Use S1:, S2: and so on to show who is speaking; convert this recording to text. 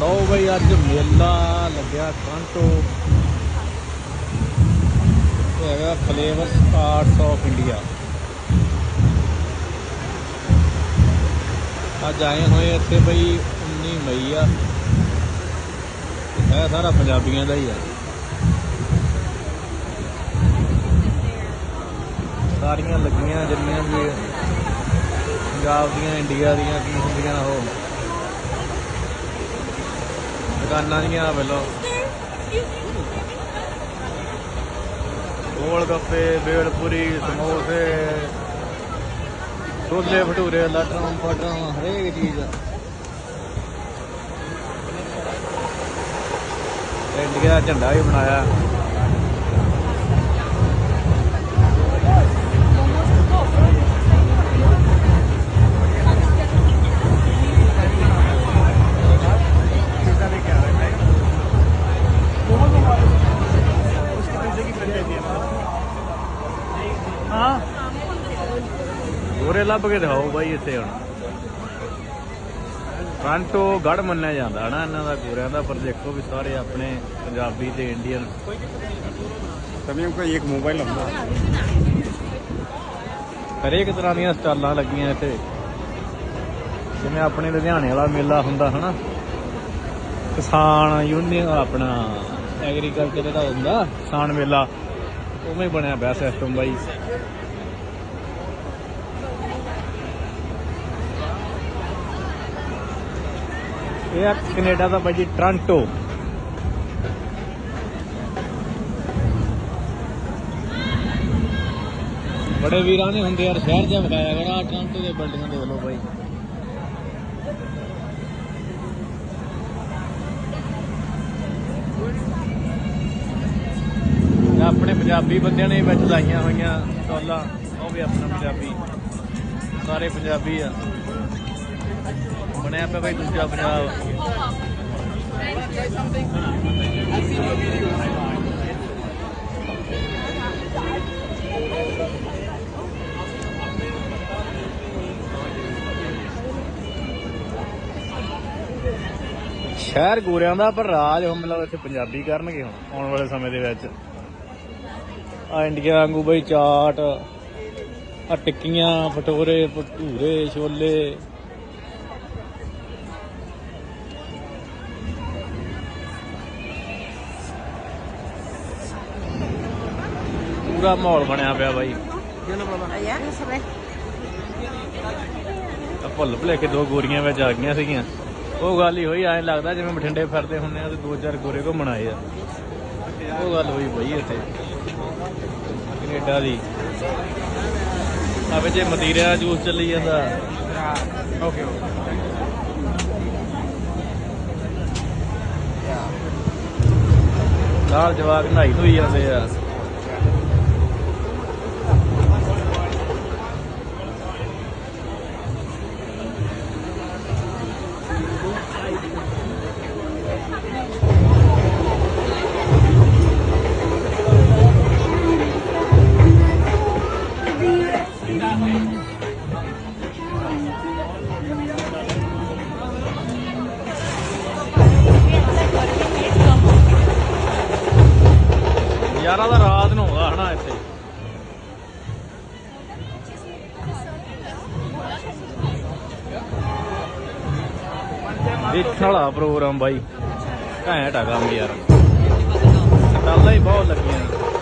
S1: ਲਓ ਬਈ ਅੱਜ ਮੇਲਾ ਲੱਗਿਆ ਕਾਂਟੋ ਹੈਗਾ ਫਲੇਵਰਸ ਆਰਟਸ ਆਫ ਇੰਡੀਆ ਅੱਜ ਆਏ ਹੋਏ ਇੱਥੇ ਬਈ 19 ਮਈ ਆ। ਇਹ ਸਾਰਾ ਪੰਜਾਬੀਆਂ ਦਾ ਹੀ ਆ। ਸਾਰੀਆਂ ਲੱਗੀਆਂ ਜਿੰਨੀਆਂ ਵੀ ਪੰਜਾਬ ਦੀਆਂ, ਇੰਡੀਆ ਦੀਆਂ, ਕੀ ਹੁੰਦੀਆਂ ਉਹ। ਦੁਕਾਨਾਂ ਦੀਆਂ ਵੱਲੋਂ ਗੋਲ ਗੱਪੇ ਬੇਲਪੁਰੀ ਸਮੋਸੇ, ਛੋਲੇ ਭਟੂਰੇ ਲਾਟਾਂ ਪਟਰਾਂ, ਹਰੇਕ ਚੀਜ਼ ਆ। ਇੰਡੀਆ ਦਾ ਝੰਡਾ ਵੀ ਬਣਾਇਆ। ਕੇ ਲੱਭ ਕੇ ਦਿਖਾਓ ਬਾਈ ਇੱਥੇ ਹੁਣ। ਟ੍ਰਾਂਟੋ ਗੜ ਮੰਨਿਆ ਜਾਂਦਾ ਹਨਾ ਇਹਨਾਂ ਦਾ ਗੋਰਿਆਂ ਦਾ ਪਰ ਦੇਖੋ ਵੀ ਸਾਰੇ ਆਪਣੇ ਪੰਜਾਬੀ ਤੇ ਇੰਡੀਅਨ
S2: ਸਭੀ ਨੂੰ ਕੋਈ ਮੋਬਾਈਲ ਹੁੰਦਾ।
S1: ਹਰੇਕ ਤਰ੍ਹਾਂ ਦੀਆਂ ਸਟਾਲਾਂ ਲੱਗੀਆਂ ਇੱਥੇ। ਜਿਵੇਂ ਆਪਣੇ ਲੁਧਿਆਣੇ ਵਾਲਾ ਮੇਲਾ ਹੁੰਦਾ ਹਨਾ। ਕਿਸਾਨ ਯੂਨੀਅਨ ਆਪਣਾ ਐਗਰੀਕਲਚਰ ਦਾ ਹੁੰਦਾ ਕਿਸਾਨ ਮੇਲਾ। ਉਵੇਂ ਬਣਿਆ ਪਿਆ ਸਿਸਟਮ ਬਾਈ। ਇਹ ਆ ਕੈਨੇਡਾ ਦਾ ਬਾਈ ਟ੍ਰਾਂਟੋ। ਬੜੇ ਵੀਰਾਂ ਨੇ ਹੁੰਦੇ ਯਾਰ, ਸ਼ਹਿਰ ਜਿਹਾ ਵਿਖਾਇਆ ਬੜਾ ਟ੍ਰਾਂਟੋ ਦੇ ਬਿਲਡਿੰਗਾਂ ਦੇਖ ਲਓ ਬਾਈ। ਆਪਣੇ ਪੰਜਾਬੀ ਬੰਦਿਆਂ ਨੇ ਵਿੱਚ ਲਾਈਆਂ ਹੋਈਆਂ ਸਟਾਲਾਂ, ਉਹ ਵੀ ਆਪਣਾ ਪੰਜਾਬੀ। ਸਾਰੇ ਪੰਜਾਬੀ ਆ। ਬਣਿਆ ਪਿਆ ਬਈ ਦੂਜਾ ਪੰਜਾਬ। ਸ਼ਹਿਰ ਗੋਰਿਆਂ ਦਾ ਪਰ ਰਾਜ ਹੁਣ ਮਤਲਬ ਇੱਥੇ ਪੰਜਾਬੀ ਕਰਨਗੇ ਹੁਣ, ਆਉਣ ਵਾਲੇ ਸਮੇਂ ਦੇ ਵਿੱਚ। ਆ ਇੰਡੀਆ ਵਾਂਗੂ ਬਈ ਚਾਟ, ਆ ਟਿੱਕੀਆਂ, ਭਟੂਰੇ ਭਟੂਰੇ, ਛੋਲੇ। ਪੂਰਾ ਮਾਹੌਲ ਬਣਿਆ ਪਿਆ ਬਾਈ. ਆ ਭੁੱਲ ਭੁਲੇਖੇ ਦੋ ਗੋਰੀਆਂ ਵਿੱਚ ਆ ਗਈਆਂ ਸੀਗੀਆਂ। ਉਹ ਗੱਲ ਹੀ ਹੋਈ ਐਂ ਲੱਗਦਾ ਜਿਵੇਂ ਬਠਿੰਡੇ ਫਿਰਦੇ ਹੁੰਨੇ ਆ ਤੇ ਦੋ ਚਾਰ ਗੋਰੇ ਘੁੰਮਣ ਆਏ ਆ। ਉਹ ਗੱਲ ਹੋਈ ਬਈ ਇੱਥੇ। ਕੈਨੇਡਾ ਦੀ। ਆ ਵਿੱਚ ਮਦੀਰੇ ਦਾ ਜੂਸ ਚੱਲੀ ਜਾਂਦਾ।
S2: ओके
S1: ਨਾਲ ਜਵਾਕ ਨਹਾਈ ਧੋਈ ਜਾਂਦੇ ਆ। ਯਾਰਾਂ ਦਾ ਰਾਤ ਨੂੰ ਹੁੰਦਾ ਹਨਾ ਇੱਥੇ। ਦੇਖਣ ਪ੍ਰੋਗਰਾਮ ਬਾਈ। ਘੈਂਟ ਆ ਕੰਮ ਯਾਰ। ਸਟਾਲਾਂ ਹੀ ਬਹੁਤ ਲੱਗੀਆਂ।